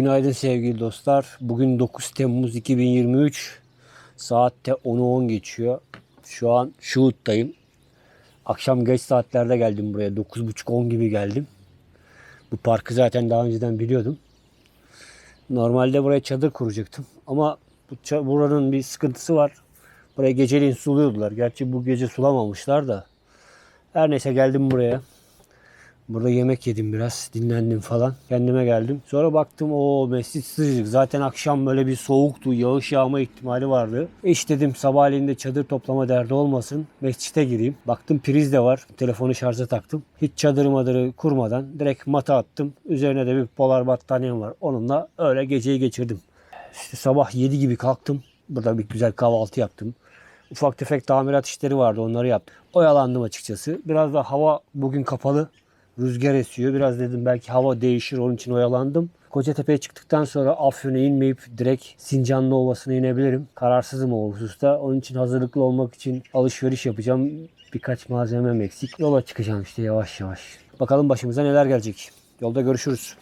Günaydın sevgili dostlar. Bugün 9 Temmuz 2023. Saatte 10'u 10 geçiyor. Şu an Şuhut'tayım. Akşam geç saatlerde geldim buraya. 9.30-10 gibi geldim. Bu parkı zaten daha önceden biliyordum. Normalde buraya çadır kuracaktım. Ama bu buranın bir sıkıntısı var. Buraya geceliğin suluyordular. Gerçi bu gece sulamamışlar da. Her neyse geldim buraya. Burada yemek yedim biraz, dinlendim falan. Kendime geldim. Sonra baktım o mescit sıcak. Zaten akşam böyle bir soğuktu, yağış yağma ihtimali vardı. İşte dedim sabahleyin de çadır toplama derdi olmasın. Mescite gireyim. Baktım priz de var. Telefonu şarja taktım. Hiç çadır madırı kurmadan direkt mata attım. Üzerine de bir polar battaniyem var. Onunla öyle geceyi geçirdim. İşte sabah 7 gibi kalktım. Burada bir güzel kahvaltı yaptım. Ufak tefek tamirat işleri vardı onları yaptım. Oyalandım açıkçası. Biraz da hava bugün kapalı. Rüzgar esiyor. Biraz dedim belki hava değişir onun için oyalandım. Kocatepe'ye çıktıktan sonra Afyon'a inmeyip direkt Sincanlı Ovası'na inebilirim. Kararsızım o hususta. Onun için hazırlıklı olmak için alışveriş yapacağım. Birkaç malzemem eksik. Yola çıkacağım işte yavaş yavaş. Bakalım başımıza neler gelecek. Yolda görüşürüz.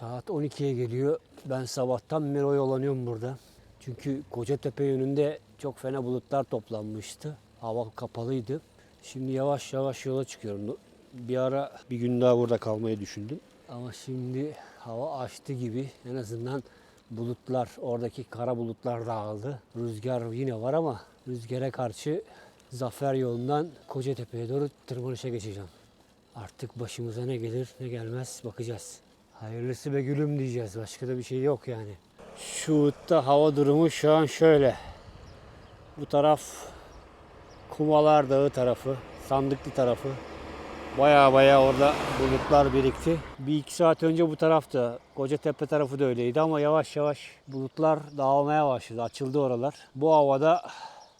Saat 12'ye geliyor. Ben sabahtan beri oyalanıyorum burada. Çünkü Kocatepe yönünde çok fena bulutlar toplanmıştı. Hava kapalıydı. Şimdi yavaş yavaş yola çıkıyorum. Bir ara bir gün daha burada kalmayı düşündüm. Ama şimdi hava açtı gibi en azından bulutlar, oradaki kara bulutlar dağıldı. Rüzgar yine var ama rüzgara karşı Zafer yolundan Kocatepe'ye doğru tırmanışa geçeceğim. Artık başımıza ne gelir ne gelmez bakacağız. Hayırlısı be gülüm diyeceğiz. Başka da bir şey yok yani. Şuhut'ta hava durumu şu an şöyle. Bu taraf Kumalar Dağı tarafı, Sandıklı tarafı. Baya baya orada bulutlar birikti. Bir iki saat önce bu tarafta Kocatepe tarafı da öyleydi ama yavaş yavaş bulutlar dağılmaya başladı. Açıldı oralar. Bu havada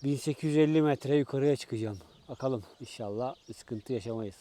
1850 metre yukarıya çıkacağım. Bakalım inşallah sıkıntı yaşamayız.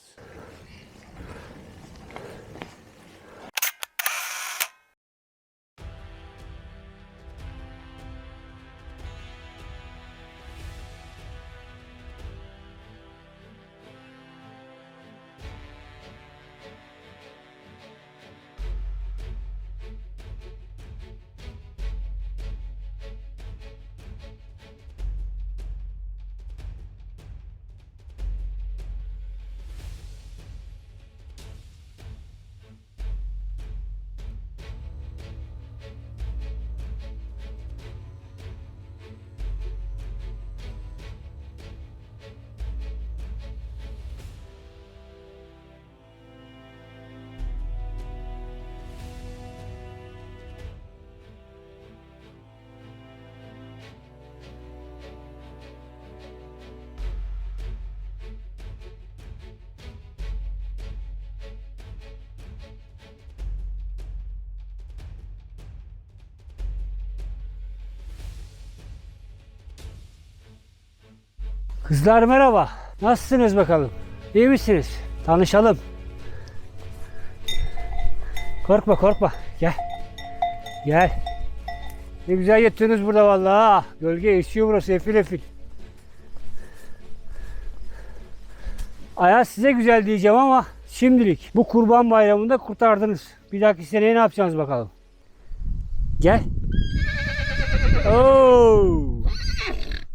Kızlar merhaba. Nasılsınız bakalım? İyi misiniz? Tanışalım. Korkma korkma. Gel. Gel. Ne güzel yatıyorsunuz burada vallahi. Gölge esiyor burası efil efil. Ayaz size güzel diyeceğim ama şimdilik bu kurban bayramında kurtardınız. Bir dahaki seneye ne yapacaksınız bakalım. Gel. Oo.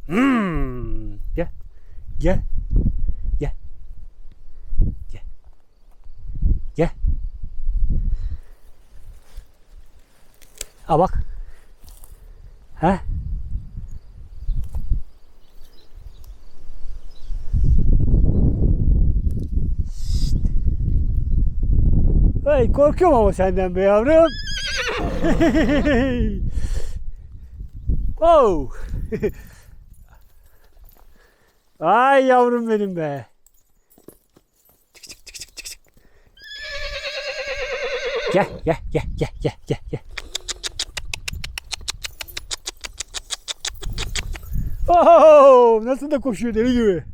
Hmm. Gel. Gel. Gel. Gel. Ha bak. Ha? Şşt. Ay korkuyorum ama senden be yavrum. oh. Ay yavrum benim be. Gel gel gel gel gel gel gel. Oh, nasıl da koşuyor deli gibi.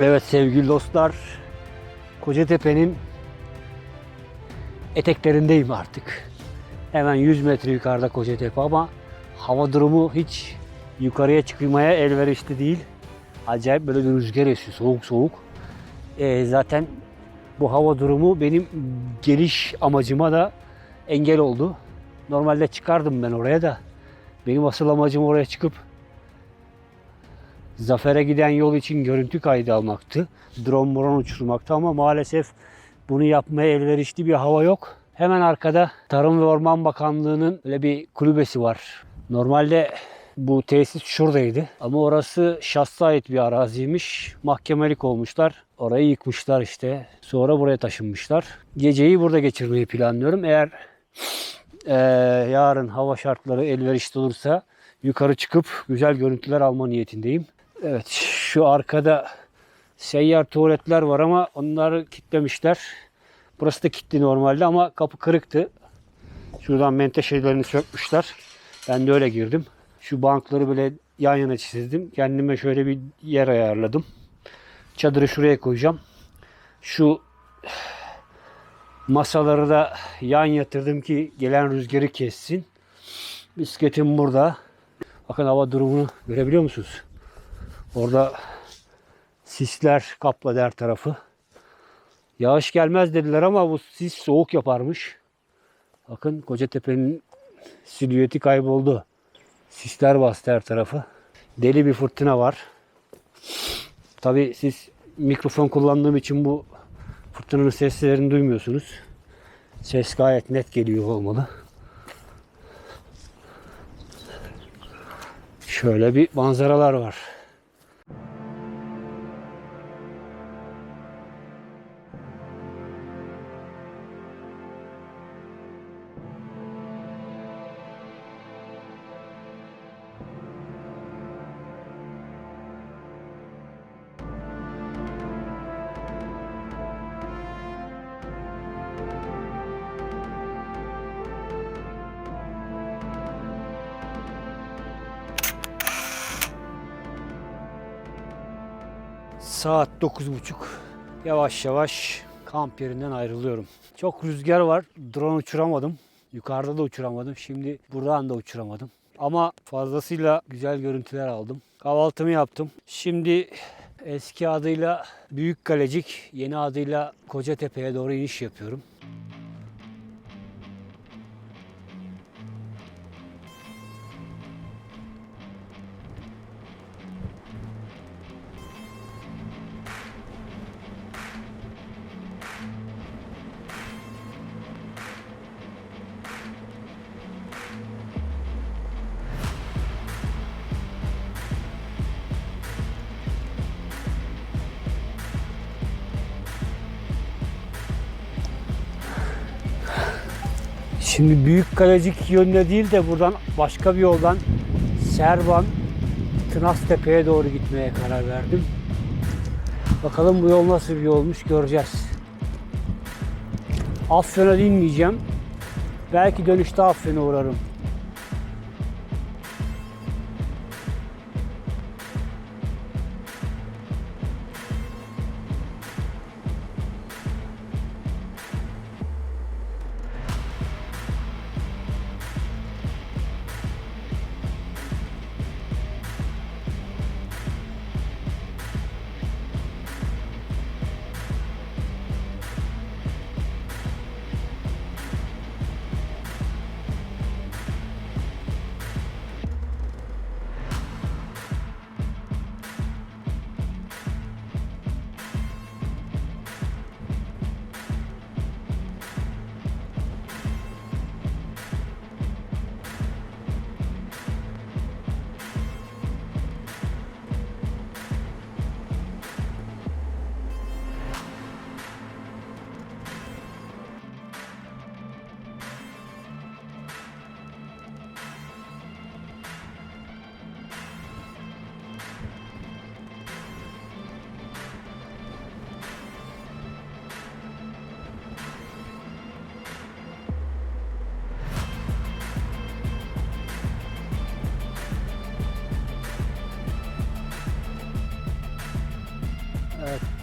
Evet sevgili dostlar, Kocatepe'nin eteklerindeyim artık. Hemen 100 metre yukarıda Kocatepe ama hava durumu hiç yukarıya çıkmaya elverişli değil. Acayip böyle bir rüzgar esiyor, soğuk soğuk. Ee, zaten bu hava durumu benim geliş amacıma da engel oldu. Normalde çıkardım ben oraya da. Benim asıl amacım oraya çıkıp Zafer'e giden yol için görüntü kaydı almaktı. Drone moron uçurmaktı ama maalesef bunu yapmaya elverişli bir hava yok. Hemen arkada Tarım ve Orman Bakanlığı'nın öyle bir kulübesi var. Normalde bu tesis şuradaydı ama orası şahsa ait bir araziymiş. Mahkemelik olmuşlar. Orayı yıkmışlar işte. Sonra buraya taşınmışlar. Geceyi burada geçirmeyi planlıyorum. Eğer eee, yarın hava şartları elverişli olursa yukarı çıkıp güzel görüntüler alma niyetindeyim. Evet şu arkada seyyar tuvaletler var ama onları kilitlemişler. Burası da kilitli normalde ama kapı kırıktı. Şuradan menteşelerini sökmüşler. Ben de öyle girdim. Şu bankları böyle yan yana çizdim. Kendime şöyle bir yer ayarladım. Çadırı şuraya koyacağım. Şu masaları da yan yatırdım ki gelen rüzgarı kessin. Bisikletim burada. Bakın hava durumunu görebiliyor musunuz? Orada sisler kapladı her tarafı. Yağış gelmez dediler ama bu sis soğuk yaparmış. Bakın Kocatepe'nin silüeti kayboldu. Sisler bastı her tarafı. Deli bir fırtına var. Tabi siz mikrofon kullandığım için bu fırtınanın seslerini duymuyorsunuz. Ses gayet net geliyor olmalı. Şöyle bir manzaralar var. Saat 9.30. Yavaş yavaş kamp yerinden ayrılıyorum. Çok rüzgar var. Drone uçuramadım. Yukarıda da uçuramadım. Şimdi buradan da uçuramadım. Ama fazlasıyla güzel görüntüler aldım. Kahvaltımı yaptım. Şimdi eski adıyla Büyük Kalecik, yeni adıyla Kocatepe'ye doğru iniş yapıyorum. Şimdi Büyük Kalecik yönüne değil de buradan başka bir yoldan Servan Tınaztepe'ye doğru gitmeye karar verdim. Bakalım bu yol nasıl bir yolmuş göreceğiz. Afyon'a inmeyeceğim. Belki dönüşte Afyon'a uğrarım.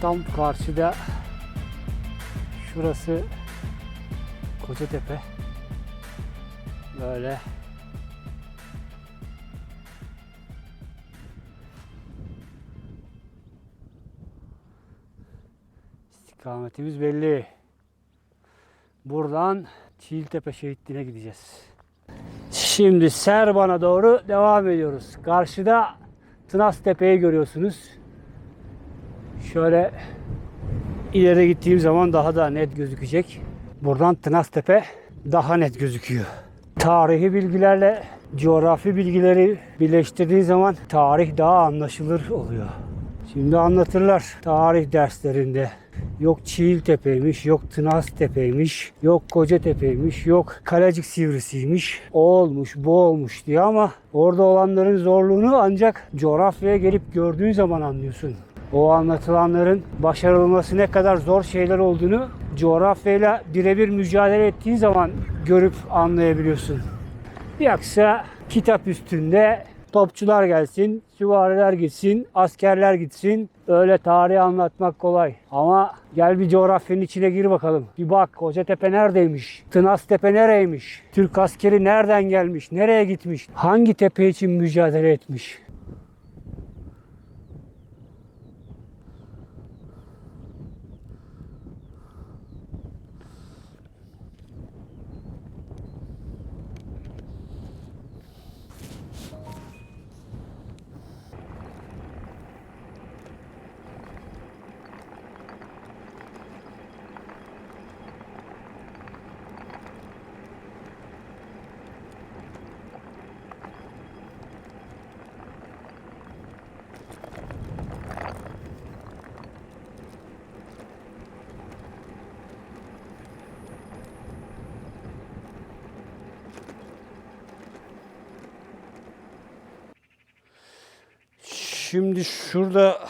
Tam karşıda şurası Kocatepe. Böyle istikametimiz belli. Buradan Çiğiltepe Şehitliği'ne gideceğiz. Şimdi Serban'a doğru devam ediyoruz. Karşıda Tınas Tepe'yi görüyorsunuz. Şöyle ileri gittiğim zaman daha da net gözükecek. Buradan Tınas Tepe daha net gözüküyor. Tarihi bilgilerle coğrafi bilgileri birleştirdiği zaman tarih daha anlaşılır oluyor. Şimdi anlatırlar tarih derslerinde. Yok Çiğiltepe'ymiş, yok Tınas Tepe'ymiş, yok Kocatepe'ymiş, yok Kalecik Sivrisi'ymiş. O olmuş, bu olmuş diye ama orada olanların zorluğunu ancak coğrafyaya gelip gördüğün zaman anlıyorsun. O anlatılanların başarılması ne kadar zor şeyler olduğunu coğrafyayla birebir mücadele ettiğin zaman görüp anlayabiliyorsun. Yoksa kitap üstünde topçular gelsin, süvariler gitsin, askerler gitsin. Öyle tarihi anlatmak kolay. Ama gel bir coğrafyanın içine gir bakalım. Bir bak Kocatepe neredeymiş? Tınaztepe nereymiş? Türk askeri nereden gelmiş? Nereye gitmiş? Hangi tepe için mücadele etmiş? Şimdi şurada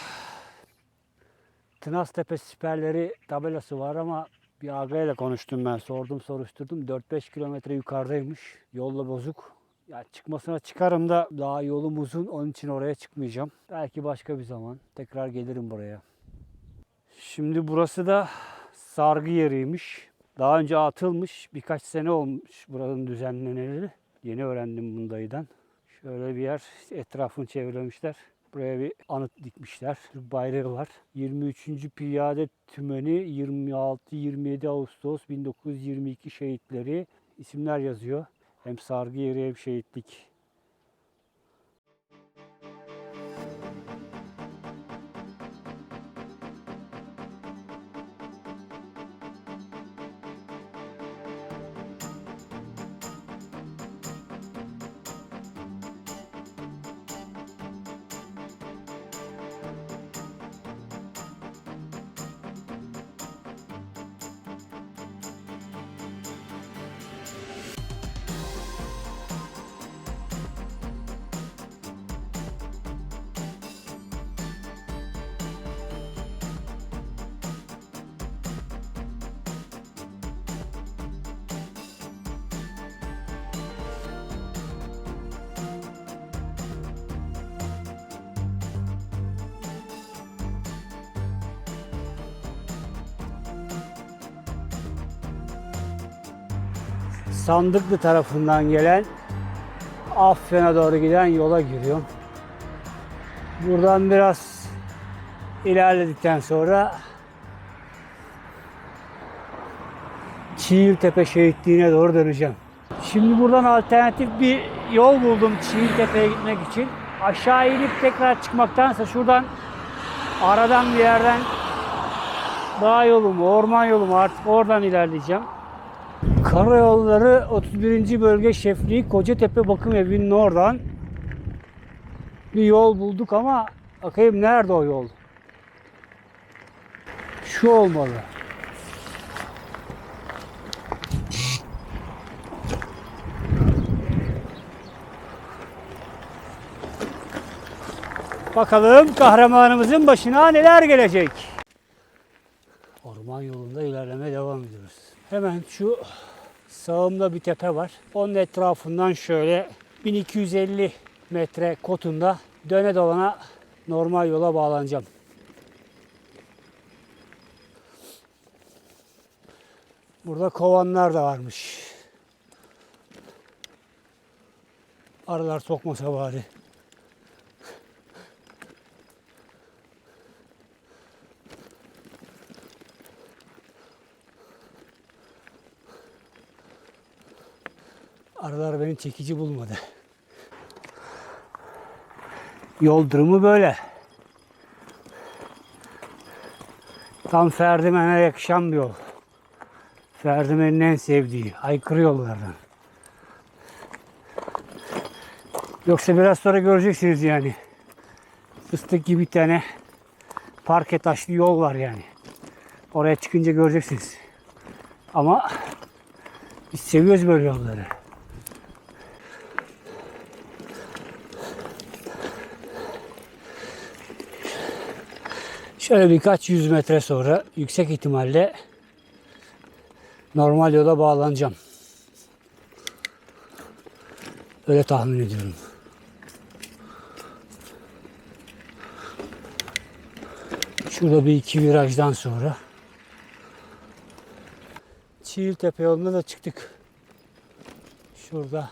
Tınaztepe siperleri tabelası var ama bir ağayla konuştum ben. Sordum soruşturdum. 4-5 kilometre yukarıdaymış. Yolla bozuk. Ya çıkmasına çıkarım da daha yolum uzun. Onun için oraya çıkmayacağım. Belki başka bir zaman. Tekrar gelirim buraya. Şimdi burası da sargı yeriymiş. Daha önce atılmış. Birkaç sene olmuş buranın düzenleneli. Yeni öğrendim bunu dayıdan. Şöyle bir yer. Etrafını çevirmişler. Buraya bir anıt dikmişler. Türk bayrağı var. 23. Piyade Tümeni 26-27 Ağustos 1922 şehitleri isimler yazıyor. Hem sargı yeri hem şehitlik. Sandıklı tarafından gelen Afyon'a doğru giden yola giriyorum. Buradan biraz ilerledikten sonra Çiğiltepe Şehitliği'ne doğru döneceğim. Şimdi buradan alternatif bir yol buldum Çiğiltepe'ye gitmek için. Aşağı inip tekrar çıkmaktansa şuradan aradan bir yerden dağ yolu mu, orman yolu mu artık oradan ilerleyeceğim. Karayolları 31. Bölge Şefliği Kocatepe Bakım Evi'nin oradan bir yol bulduk ama bakayım nerede o yol? Şu olmalı. Bakalım kahramanımızın başına neler gelecek. Orman yolunda ilerlemeye devam ediyoruz. Hemen şu sağımda bir tepe var. Onun etrafından şöyle 1250 metre kotunda döne dolana normal yola bağlanacağım. Burada kovanlar da varmış. Aralar sokmasa bari. Arılar beni çekici bulmadı. Yol durumu böyle. Tam Ferdimen'e yakışan bir yol. Ferdimen'in en sevdiği aykırı yollardan. Yoksa biraz sonra göreceksiniz yani. Fıstık gibi bir tane parke taşlı yol var yani. Oraya çıkınca göreceksiniz. Ama biz seviyoruz böyle yolları. Şöyle birkaç yüz metre sonra yüksek ihtimalle normal yola bağlanacağım. Öyle tahmin ediyorum. Şurada bir iki virajdan sonra Çiğiltepe yoluna da çıktık. Şurada.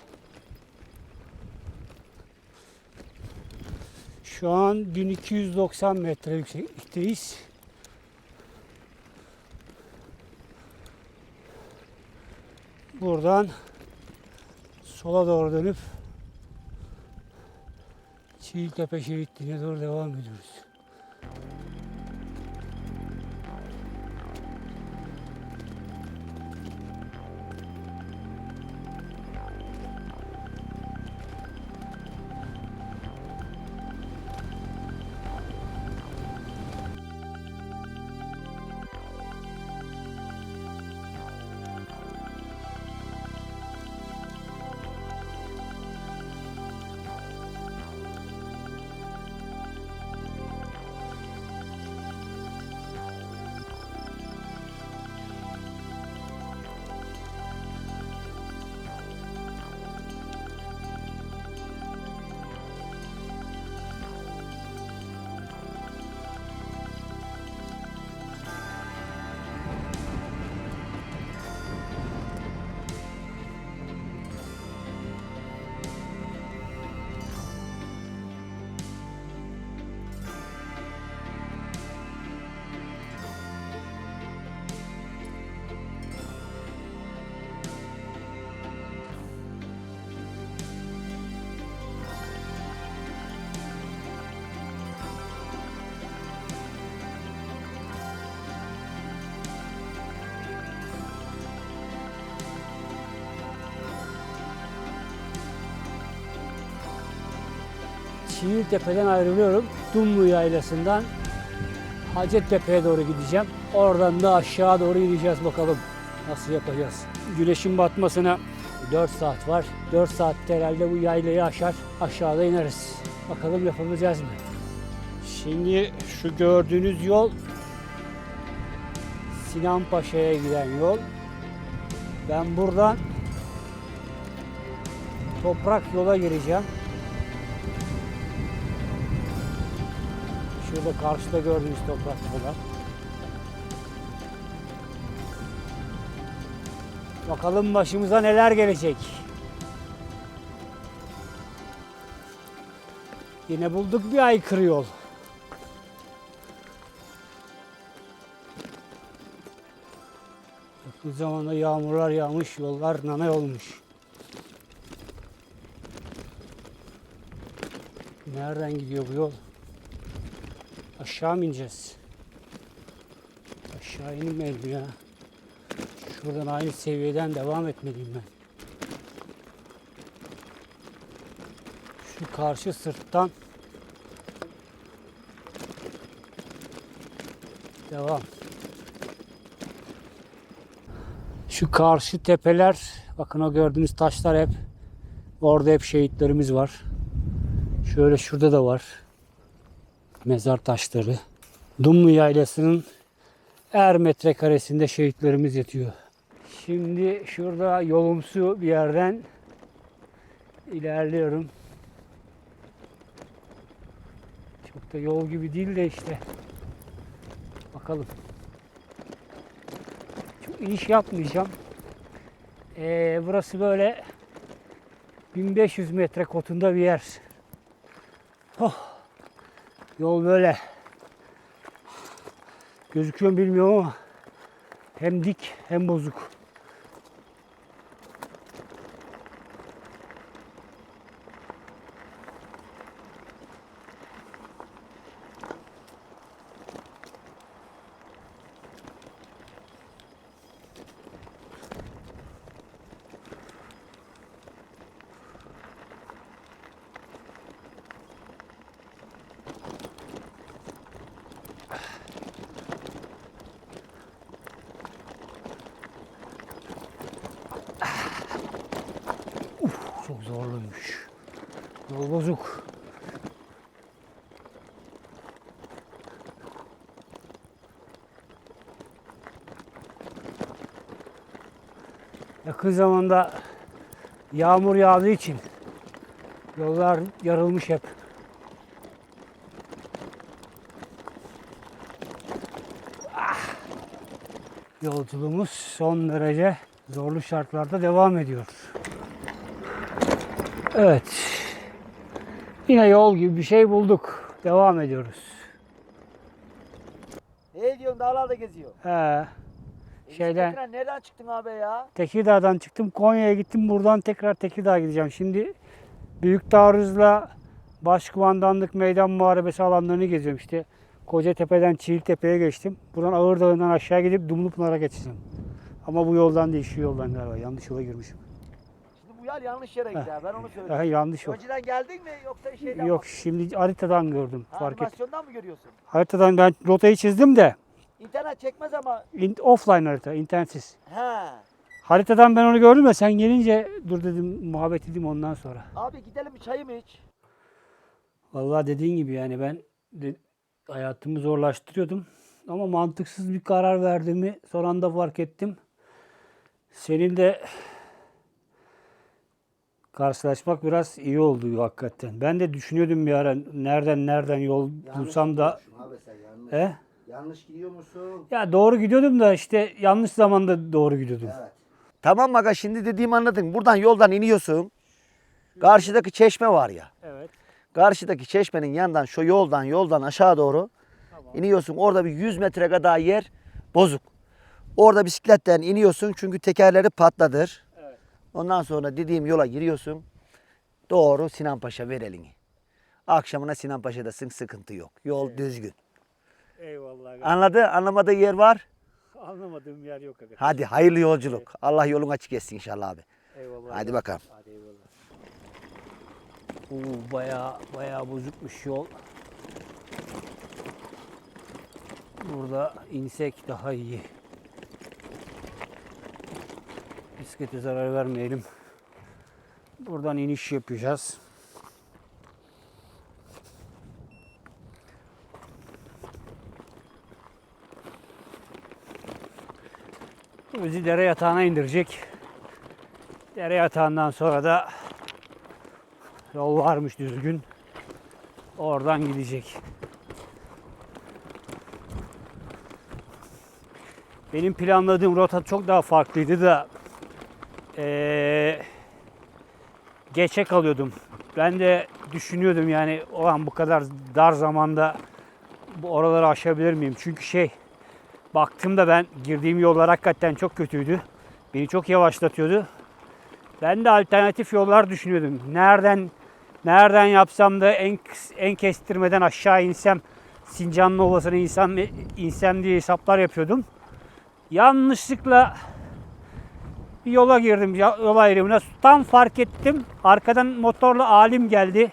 Şu an 1290 metre yükseklikteyiz. Buradan sola doğru dönüp Çiğiltepe şehitliğine doğru devam ediyoruz. Çiğiltepe'den ayrılıyorum. Dumlu Yaylası'ndan Hacettepe'ye doğru gideceğim. Oradan da aşağı doğru gideceğiz bakalım. Nasıl yapacağız? Güneşin batmasına 4 saat var. 4 saatte herhalde bu yaylayı aşar. Aşağıda ineriz. Bakalım yapabileceğiz mi? Şimdi şu gördüğünüz yol Sinan Paşa'ya giden yol. Ben buradan toprak yola gireceğim. Şurada karşıda gördüğünüz toprak yola. Bakalım başımıza neler gelecek. Yine bulduk bir aykırı yol. Yakın zamanda yağmurlar yağmış, yollar nane olmuş. Nereden gidiyor bu yol? Aşağı mı ineceğiz? Aşağı inmeyelim ya. Şuradan aynı seviyeden devam etmeliyim ben. Şu karşı sırttan devam. Şu karşı tepeler, bakın o gördüğünüz taşlar hep orada hep şehitlerimiz var. Şöyle şurada da var mezar taşları. Dumlu Yaylası'nın er metrekaresinde şehitlerimiz yatıyor. Şimdi şurada yolumsu bir yerden ilerliyorum. Çok da yol gibi değil de işte. Bakalım. Çok iniş yapmayacağım. Ee, burası böyle 1500 metre kotunda bir yer. Oh. Yol böyle. Gözüküyor bilmiyorum ama hem dik hem bozuk. Çok zorluymuş. Yol bozuk. Yakın zamanda yağmur yağdığı için yollar yarılmış hep. Ah! Yolculuğumuz son derece zorlu şartlarda devam ediyor. Evet. Yine yol gibi bir şey bulduk. Devam ediyoruz. Ne diyorsun dağlarda geziyor? He. Şeyden Tekrar nereden çıktın abi ya? Tekirdağ'dan çıktım. Konya'ya gittim. Buradan tekrar Tekirdağ'a gideceğim. Şimdi Büyük Taarruz'la Başkumandanlık Meydan Muharebesi alanlarını geziyorum. İşte Kocatepe'den Çiğiltepe'ye geçtim. Buradan Ağırdağ'ından aşağı gidip Dumlupınar'a geçeceğim. Ama bu yoldan değil, şu yoldan galiba. Yanlış yola girmişim. Yer yanlış yere gider ben onu söyleyeyim. Aha, yanlış yol. Önceden geldin mi yoksa şeyden Yok şimdi haritadan gördüm. Ha, Fark et. animasyondan mı görüyorsun? Haritadan ben rotayı çizdim de İnternet çekmez ama in- offline harita, internetsiz. he. Haritadan ben onu gördüm de sen gelince dur dedim muhabbet edeyim ondan sonra. Abi gidelim bir çayı mı iç? Vallahi dediğin gibi yani ben de hayatımı zorlaştırıyordum. Ama mantıksız bir karar verdiğimi son anda fark ettim. Senin de karşılaşmak biraz iyi oldu hakikaten. Ben de düşünüyordum bir ara nereden nereden yol bulsam da Abi sen yanlış, e? yanlış gidiyor musun? Ya doğru gidiyordum da işte yanlış zamanda doğru gidiyordum. Evet. Tamam aga şimdi dediğimi anladın. Buradan yoldan iniyorsun. Karşıdaki çeşme var ya. Evet. Karşıdaki çeşmenin yanından şu yoldan yoldan aşağı doğru iniyorsun. Orada bir 100 metre kadar yer bozuk. Orada bisikletten iniyorsun çünkü tekerleri patladır. Evet. Ondan sonra dediğim yola giriyorsun. Doğru Sinan Paşa ver elini. Akşamına Sinan Paşa'dasın sıkıntı yok. Yol düzgün. Eyvallah. Anladı? Anlamadığı yer var. Anlamadığım yer yok. Aga. Hadi hayırlı yolculuk. Allah yolun açık etsin inşallah abi. Eyvallah. Hadi bakalım. Hadi eyvallah. Oo, bayağı bayağı bozukmuş yol. Burada insek daha iyi. Bisiklete zarar vermeyelim. Buradan iniş yapacağız. Bizi dere yatağına indirecek. Dere yatağından sonra da yol varmış düzgün. Oradan gidecek. Benim planladığım rota çok daha farklıydı da eee geçe kalıyordum. Ben de düşünüyordum yani o an bu kadar dar zamanda bu oraları aşabilir miyim? Çünkü şey baktığımda ben girdiğim yollar hakikaten çok kötüydü. Beni çok yavaşlatıyordu. Ben de alternatif yollar düşünüyordum. Nereden nereden yapsam da en en kestirmeden aşağı insem Sincanlı Ovası'na insem, insem diye hesaplar yapıyordum. Yanlışlıkla bir yola girdim yol ayrımına. Tam fark ettim. Arkadan motorla alim geldi.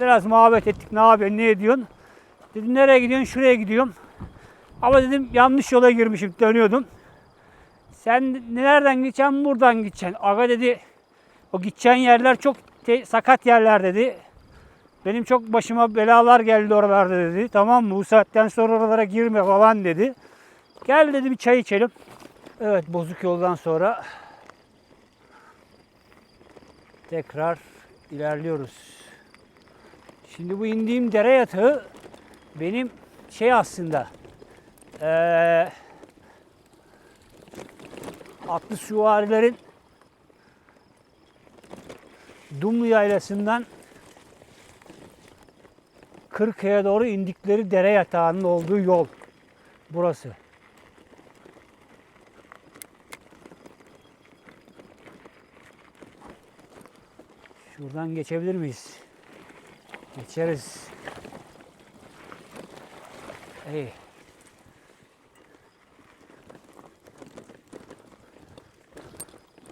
Biraz muhabbet ettik. Ne yapıyorsun? Ne ediyorsun? Dedim nereye gidiyorsun? Şuraya gidiyorum. Ama dedim yanlış yola girmişim. Dönüyordum. Sen nereden gideceksin? Buradan gideceksin. Aga dedi o gideceğin yerler çok sakat yerler dedi. Benim çok başıma belalar geldi oralarda dedi. Tamam mı? Bu saatten sonra oralara girme falan dedi. Gel dedi bir çay içelim. Evet bozuk yoldan sonra tekrar ilerliyoruz. Şimdi bu indiğim dere yatağı benim şey aslında eee atlı süvarilerin Dumlu Yaylası'ndan Kırkaya doğru indikleri dere yatağının olduğu yol. Burası. Şuradan geçebilir miyiz? Geçeriz. Hey.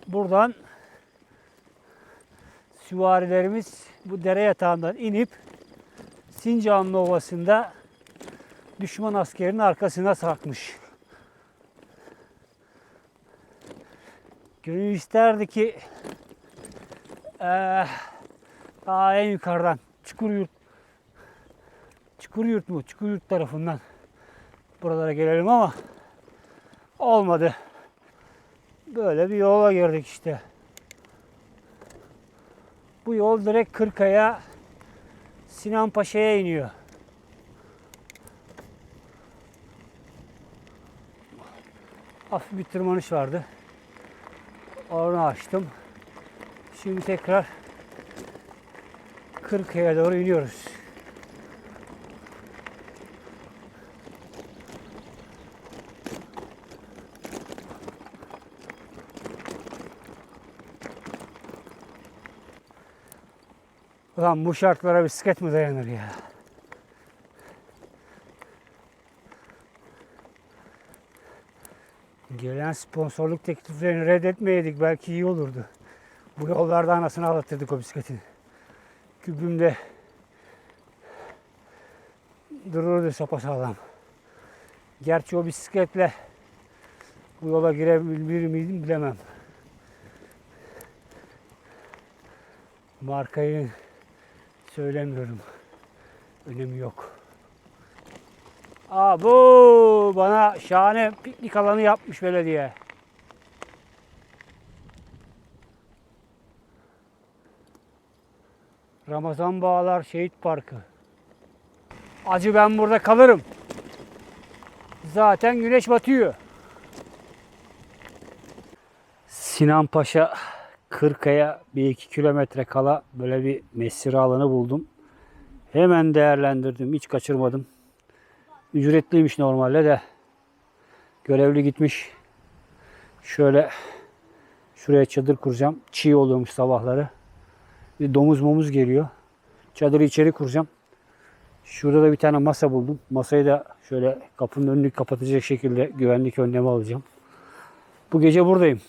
Buradan süvarilerimiz bu dere yatağından inip Sincanlı Ovası'nda düşman askerinin arkasına sarkmış. Gönül isterdi ki eee daha en yukarıdan Çukuryurt Çukuryurt mu? Çukuryurt tarafından buralara gelelim ama olmadı. Böyle bir yola girdik işte. Bu yol direkt Kırkaya Sinan Paşa'ya iniyor. Hafif bir tırmanış vardı. Onu açtım. Şimdi tekrar Kırkaya doğru iniyoruz. Ulan bu şartlara bisiklet mi dayanır ya? Gelen sponsorluk tekliflerini reddetmeyeydik belki iyi olurdu. Bu yollarda anasını ağlatırdık o bisikletin. Kübümde dururdu sapasağlam. Gerçi o bisikletle bu yola girebilir miydim bilemem. Markayı söylemiyorum. Önemi yok. Aa bu bana şahane piknik alanı yapmış belediye. Ramazan Bağlar Şehit Parkı. Acı ben burada kalırım. Zaten güneş batıyor. Sinan Paşa Kırkaya bir iki kilometre kala böyle bir mesire alanı buldum. Hemen değerlendirdim. Hiç kaçırmadım. Ücretliymiş normalde de. Görevli gitmiş. Şöyle şuraya çadır kuracağım. Çiğ oluyormuş sabahları. Bir domuz momuz geliyor. Çadırı içeri kuracağım. Şurada da bir tane masa buldum. Masayı da şöyle kapının önünü kapatacak şekilde güvenlik önlemi alacağım. Bu gece buradayım.